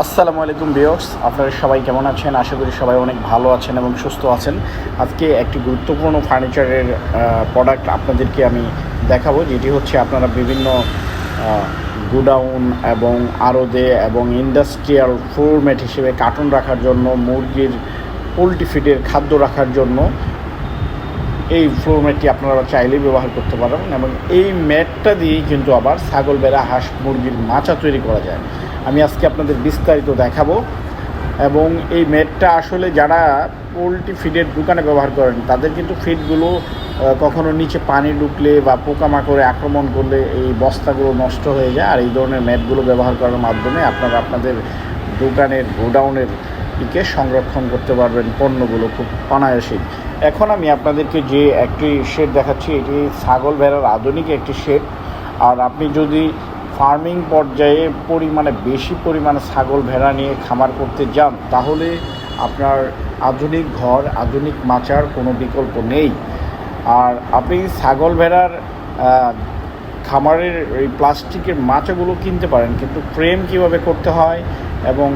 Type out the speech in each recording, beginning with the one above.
আসসালামু আলাইকুম বিয়র্স আপনারা সবাই কেমন আছেন? আশা করি সবাই অনেক ভালো আছেন এবং সুস্থ আছেন। আজকে একটি গুরুত্বপূর্ণ ফার্নিচারের প্রোডাক্ট আপনাদেরকে আমি দেখাবো, যেটি হচ্ছে আপনারা বিভিন্ন গুডাউন এবং আরদে এবং ইন্ডাস্ট্রিয়াল ফোরম্যাট হিসেবে কার্টুন রাখার জন্য, মুরগির পোলট্রি ফিডের খাদ্য রাখার জন্য এই ফ্লোর ম্যাটটি আপনারা চাইলেই ব্যবহার করতে পারেন এবং এই ম্যাটটা দিয়েই কিন্তু আবার ছাগল, বেড়া, হাঁস, মুরগির মাচা তৈরি করা যায়। আমি আজকে আপনাদের বিস্তারিত দেখাবো। এবং এই ম্যাটটা আসলে যারা পোলট্রি ফিডের দোকানে ব্যবহার করেন, তাদের কিন্তু ফিডগুলো কখনো নিচে পানি ঢুকলে বা পোকামাকড়ে আক্রমণ করলে এই বস্তাগুলো নষ্ট হয়ে যায়। আর এই ধরনের ম্যাটগুলো ব্যবহার করার মাধ্যমে আপনারা আপনাদের দোকানের গোডাউনের দিকে সংরক্ষণ করতে পারবেন পণ্যগুলো খুব অনায়াসেই। এখন আমি আপনাদেরকে যে একটি শেড দেখাচ্ছি, এটি ছাগল ভেড়ার আধুনিক একটি শেড। আর আপনি যদি ফার্মিং পর্যায়ে পরিমাণে বেশি পরিমাণে ছাগল ভেড়া নিয়ে খামার করতে যান, তাহলে আপনার আধুনিক ঘর, আধুনিক মাচার কোনো বিকল্প নেই। আর আপনি ছাগল ভেড়ার খামারের এই প্লাস্টিকের মাচাগুলো কিনতে পারেন, কিন্তু ফ্রেম কীভাবে করতে হয় এবং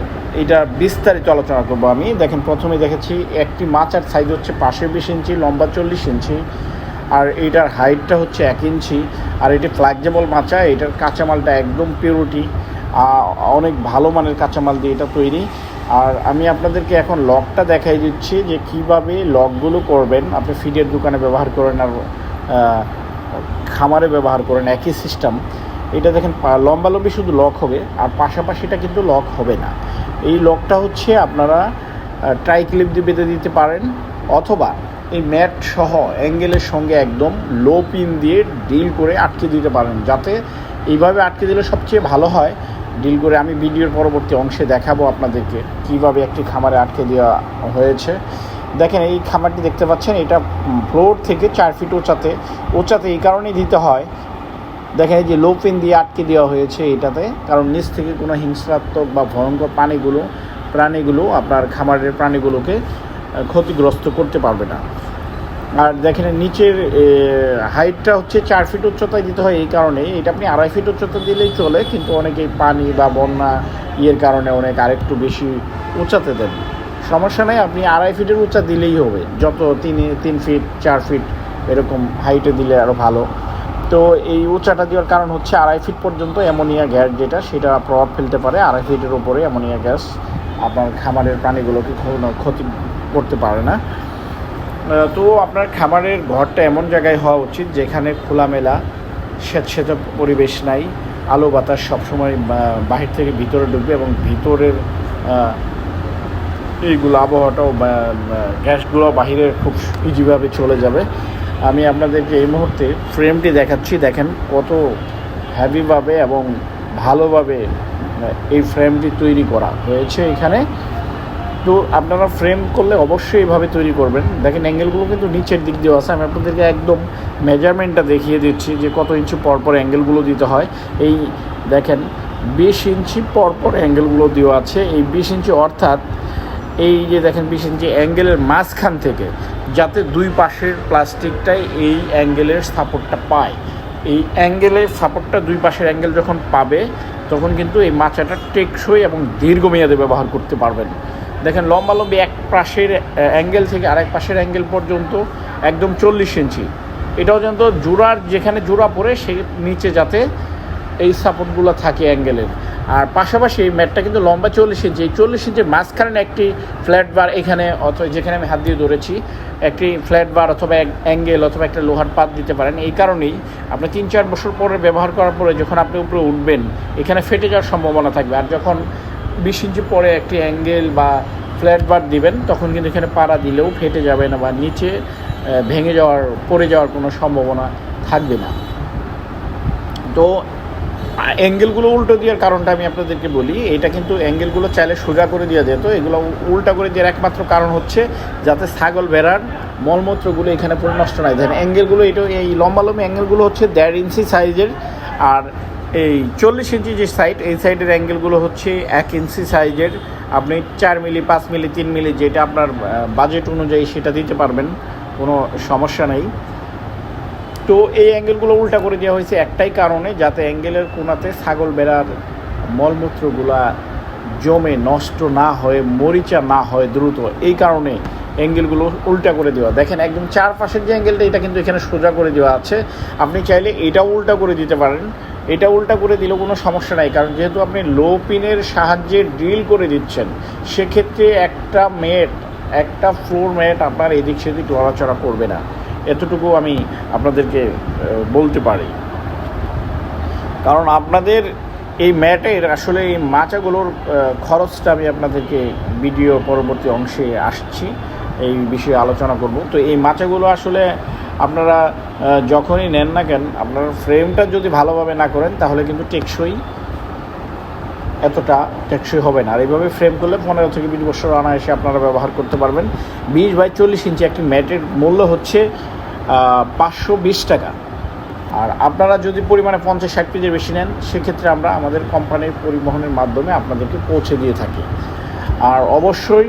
এটা বিস্তারিত আলোচনা করব আমি। দেখেন, প্রথমে দেখেছি, একটি মাচার সাইজ হচ্ছে পাশে বিশ ইঞ্চি, লম্বা চল্লিশ ইঞ্চি। আর এটার হাইটটা হচ্ছে এক ইঞ্চি, আর এটি ফ্ল্যাক্সিবল মাচা, এটার কাঁচামালটা একদম পিউরিটি অনেক ভালো মানের কাঁচামাল দিয়ে এটা তৈরি। আর আমি আপনাদেরকে এখন লকটা দেখাই দিচ্ছি যে কীভাবে লকগুলো করবেন। আপনি ফিডের দোকানে ব্যবহার করেন আর খামারে ব্যবহার করেন, একই সিস্টেম এটা দেখেন লম্বালম্বি শুধু লক হবে, আর পাশাপাশিটা কিন্তু লক হবে না। এই লকটা হচ্ছে আপনারা ট্রাই ক্লিপ দিয়ে বেঁধে দিতে পারেন, অথবা এই ম্যাট সহ অ্যাঙ্গেলের সঙ্গে একদম লো পিন দিয়ে ডিল করে আটকে দিতে পারেন, যাতে এইভাবে আটকে দিলে সবচেয়ে ভালো হয়। ডিল করে আমি ভিডিওর পরবর্তী অংশে দেখাবো আপনাদেরকে কীভাবে একটি খামারে আটকে দেওয়া হয়েছে। দেখেন, এই খামারটি দেখতে পাচ্ছেন, এটা ফ্লোর থেকে চার ফিট ওচাতে ওচাতে এই কারণেই দিতে হয়। দেখেন, এই যে লো পিন দিয়ে আটকে দেওয়া হয়েছে এটাতে, কারণ নিচ থেকে কোনো হিংসাত্মক বা ভয়ঙ্কর প্রাণীগুলো প্রাণীগুলো, আপনার খামারের প্রাণীগুলোকে ক্ষতিগ্রস্ত করতে পারবে না। আর দেখেন, নিচের হাইটটা হচ্ছে চার ফিট উচ্চতায় দিতে হয় এই কারণে। এটা আপনি আড়াই ফিট উচ্চতা দিলেই চলে, কিন্তু অনেকেই পানি বা বন্যা ইয়ের কারণে অনেক আরেকটু বেশি উঁচাতে দেন। সমস্যা নেই, আপনি আড়াই ফিটের উঁচা দিলেই হবে। যত তিন তিন ফিট, চার ফিট এরকম হাইটে দিলে আরও ভালো। তো এই উঁচাটা দেওয়ার কারণ হচ্ছে আড়াই ফিট পর্যন্ত অ্যামোনিয়া গ্যাস যেটা, সেটা প্রভাব ফেলতে পারে। আড়াই ফিটের উপরে অ্যামোনিয়া গ্যাস আপনার খামারের প্রাণীগুলোকে ক্ষতি করতে পারে না। তো আপনার খামারের ঘরটা এমন জায়গায় হওয়া উচিত যেখানে খোলামেলা স্বেচ্ছাচা পরিবেশ নাই, আলো বাতাস সবসময় বাহির থেকে ভিতরে ঢুকবে এবং ভিতরের এইগুলো আবহাওয়াটাও গ্যাসগুলো বাহিরে খুব ইজিভাবে চলে যাবে। আমি আপনাদেরকে এই মুহূর্তে ফ্রেমটি দেখাচ্ছি। দেখেন কত হ্যাভিভাবে এবং ভালোভাবে এই ফ্রেমটি তৈরি করা হয়েছে এখানে। তো আপনারা ফ্রেম করলে অবশ্যই এভাবে তৈরি করবেন। দেখেন অ্যাঙ্গেলগুলো কিন্তু নিচের দিক দিয়ে আছে। আমি আপনাদেরকে একদম মেজারমেন্টটা দেখিয়ে দিচ্ছি যে কত ইঞ্চি পর পর অ্যাঙ্গেলগুলো দিতে হয়। এই দেখেন, বিশ ইঞ্চি পর পর অ্যাঙ্গেলগুলো দেওয়া আছে। এই বিশ ইঞ্চি অর্থাৎ এই যে দেখেন বিশ ইঞ্চি অ্যাঙ্গেলের মাঝখান থেকে যাতে দুই পাশের প্লাস্টিকটাই এই অ্যাঙ্গেলের সাপোর্টটা পায়। এই অ্যাঙ্গেলের সাপোর্টটা দুই পাশের অ্যাঙ্গেল যখন পাবে, তখন কিন্তু এই মাচাটা টেকসই এবং দীর্ঘমেয়াদে ব্যবহার করতে পারবেন। দেখেন লম্বালম্বি এক পাশের অ্যাঙ্গেল থেকে আরেক পাশের অ্যাঙ্গেল পর্যন্ত একদম চল্লিশ ইঞ্চি। এটাও যেন জোড়ার, যেখানে জোড়া পড়ে সে নিচে যাতে এই সাপোর্টগুলো থাকে অ্যাঙ্গেলের আর পাশাপাশি ম্যাটটা কিন্তু লম্বা চল্লিশ ইঞ্চি। এই চল্লিশ ইঞ্চির মাঝখানে একটি ফ্ল্যাট বার এখানে, অথবা যেখানে আমি হাত দিয়ে ধরেছি, একটি ফ্ল্যাট বার অথবা এক অ্যাঙ্গেল অথবা একটা লোহার পাত দিতে পারেন। এই কারণেই আপনি তিন চার বছর পরে ব্যবহার করার পরে যখন আপনি উপরে উঠবেন, এখানে ফেটে যাওয়ার সম্ভাবনা থাকবে। আর যখন বিশ ইঞ্চি পরে একটি অ্যাঙ্গেল বা ফ্ল্যাট বার দিবেন, তখন কিন্তু এখানে পাড়া দিলেও ফেটে যাবে না বা নিচে ভেঙে যাওয়ার, পড়ে যাওয়ার কোনো সম্ভাবনা থাকবে না। তো অ্যাঙ্গেলগুলো উল্টো দেওয়ার কারণটা আমি আপনাদেরকে বলি। এটা কিন্তু অ্যাঙ্গেলগুলো চাইলে সোজা করে দেওয়া যেত এগুলো উল্টা করে দেওয়ার একমাত্র কারণ হচ্ছে যাতে ছাগল বেড়ার মলমূত্রগুলো এখানে পুরো নষ্ট না হয়। দেখেন, অ্যাঙ্গেলগুলো এটা এই লম্বালম্বি অ্যাঙ্গেলগুলো হচ্ছে দেড় ইঞ্চি সাইজের, আর এই চল্লিশ ইঞ্চি যে সাইড এই সাইডের অ্যাঙ্গেলগুলো হচ্ছে এক ইঞ্চি সাইজের আপনি চার মিলি, পাঁচ মিলি, তিন মিলি যেটা আপনার বাজেট অনুযায়ী সেটা দিতে পারবেন, কোনো সমস্যা নেই। তো এই অ্যাঙ্গেলগুলো উল্টা করে দেওয়া হয়েছে একটাই কারণে, যাতে অ্যাঙ্গেলের কোনাতে ছাগল বেড়ার মলমূত্রগুলা জমে, নষ্ট না হয়ে, মরিচা না হয় দ্রুত। এই কারণে অ্যাঙ্গেলগুলো উল্টা করে দেওয়া। দেখেন একদম চারপাশের যে অ্যাঙ্গেলটা এটা কিন্তু এখানে সোজা করে দেওয়া আছে। আপনি চাইলে এটাও উল্টা করে দিতে পারেন। এটা উল্টা করে দিলেও কোনো সমস্যা নাই। কারণ যেহেতু আপনি লো পিনের সাহায্যে ড্রিল করে দিচ্ছেন, সেক্ষেত্রে একটা মেট একটা ফ্লোর ম্যাট আপনার এদিক সেদিক লড়াচড়া করবে না। এতটুকু আমি আপনাদেরকে বলতে পারি। কারণ আপনাদের এই ম্যাটের আসলে এই মাচাগুলোর খরচটা আমি আপনাদেরকে ভিডিও পরবর্তী অংশে আসছি, এই বিষয়ে আলোচনা করব। তো এই মাচাগুলো আসলে আপনারা যখনই নেন না কেন, আপনার ফ্রেমটা যদি ভালোভাবে না করেন, তাহলে কিন্তু টেকসই এতটা টেকসই হবে না। আর এইভাবে ফ্রেম করলে পনেরো থেকে বিশ বছর অনায়াসে আপনারা ব্যবহার করতে পারবেন। বিশ বাই চল্লিশ ইঞ্চি একটি ম্যাটের মূল্য হচ্ছে পাঁচশো বিশ টাকা। আর আপনারা যদি পরিমাণে পঞ্চাশ ষাট কেজির বেশি নেন, সেক্ষেত্রে আমরা আমাদের কোম্পানির পরিবহনের মাধ্যমে আপনাদেরকে পৌঁছে দিয়ে থাকি। আর অবশ্যই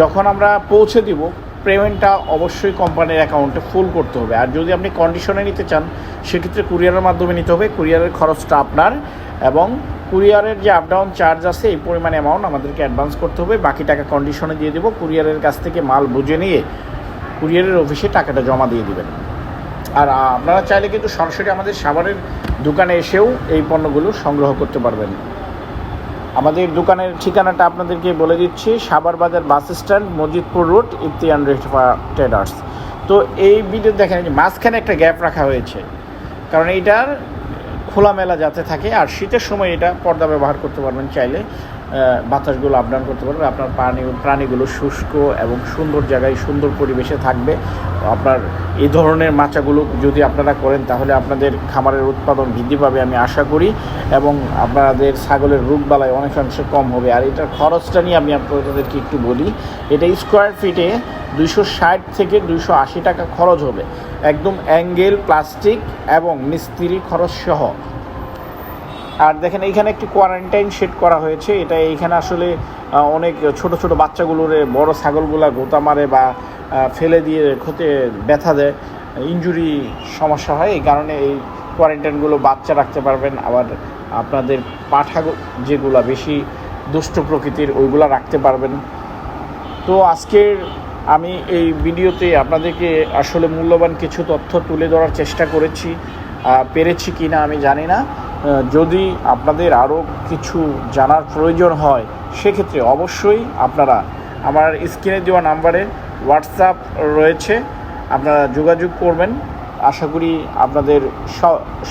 যখন আমরা পৌঁছে দিব পেমেন্টটা অবশ্যই কোম্পানির অ্যাকাউন্টে ফুল করতে হবে। আর যদি আপনি কন্ডিশনে নিতে চান, সেক্ষেত্রে কুরিয়ারের মাধ্যমে নিতে হবে। কুরিয়ারের খরচটা আপনার এবং কুরিয়ারের যে আপ ডাউন চার্জ আছে, এই পরিমাণ অ্যামাউন্ট আমাদেরকে অ্যাডভান্স করতে হবে। বাকি টাকা কন্ডিশনে দিয়ে দেবো। কুরিয়ারের কাছ থেকে মাল বুঝে নিয়ে কুরিয়ারের অফিসে টাকাটা জমা দিয়ে দেবেন। আর আপনারা চাইলে কিন্তু সরাসরি আমাদের সাভারের দোকানে এসেও এই পণ্যগুলো সংগ্রহ করতে পারবেন। আমাদের দোকানের ঠিকানাটা আপনাদেরকে বলে দিচ্ছি Sabar Bazar bus stand, Majidpur road, ইফতিয়ান রেফা ট্রেডার্স। তো এই ভিডিও দেখেন যে মাঝখানে একটা গ্যাপ রাখা হয়েছে। কারণ এইটার খোলামেলা যাতে থাকে, আর শীতের সময় এটা পর্দা ব্যবহার করতে পারবেন চাইলে। বাতাসগুলো আপ ডাউন করতে পারবেন আপনার প্রাণী প্রাণীগুলো শুষ্ক এবং সুন্দর জায়গায় সুন্দর পরিবেশে থাকবে। আপনার এই ধরনের মাচাগুলো যদি আপনারা করেন, তাহলে আপনাদের খামারের উৎপাদন বৃদ্ধি পাবে আমি আশা করি। এবং আপনাদের ছাগলের রোগবালায় অনেকাংশে কম হবে। আর এটার খরচটা নিয়ে আমি আপনাদেরকে একটু বলি। এটা স্কোয়ার ফিটে দুইশো ষাট থেকে দুইশো আশি টাকা খরচ হবে। একদম অ্যাঙ্গেল, প্লাস্টিক এবং মিস্ত্রি খরচ সহ। আর দেখেন, এইখানে একটি কোয়ারেন্টাইন সেট করা হয়েছে। এটা এইখানে আসলে অনেক ছোট ছোট বাচ্চাগুলোরে, বড় ছাগলগুলা গোতা মারে বা ফেলে দিয়ে ক্ষতি ব্যথা দেয়। ইনজুরি সমস্যা হয়, এই কারণে এই কোয়ারেন্টাইনগুলো বাচ্চা রাখতে পারবেন। আবার আপনাদের পাঠা যেগুলা বেশি দুষ্ট প্রকৃতির, ওইগুলা রাখতে পারবেন। তো আজকের আমি এই ভিডিওতে আপনাদেরকে আসলে মূল্যবান কিছু তথ্য তুলে ধরার চেষ্টা করেছি। পেরেছি কি না আমি জানি না। যদি আপনাদের আরও কিছু জানার প্রয়োজন হয়, সেক্ষেত্রে অবশ্যই আপনারা আমার স্ক্রিনে দেওয়া নাম্বারে হোয়াটসঅ্যাপ রয়েছে, আপনারা যোগাযোগ করবেন। আশা করি আপনাদের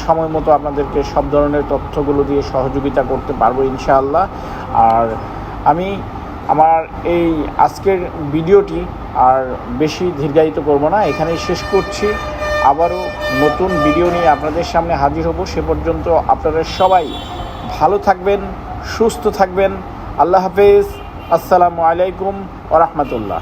সময় মতো আপনাদেরকে সব ধরনের তথ্যগুলো দিয়ে সহযোগিতা করতে পারব ইনশাআল্লাহ। আর আমি আমার এই আজকের ভিডিওটি আর বেশি দীর্ঘায়িত করব না, এখানেই শেষ করছি। আবারও নতুন ভিডিও নিয়ে আপনাদের সামনে হাজির হব। সে পর্যন্ত আপনারা সবাই ভালো থাকবেন, সুস্থ থাকবেন। আল্লাহ হাফেজ। আসসালামু আলাইকুম ওরহমতুল্লাহ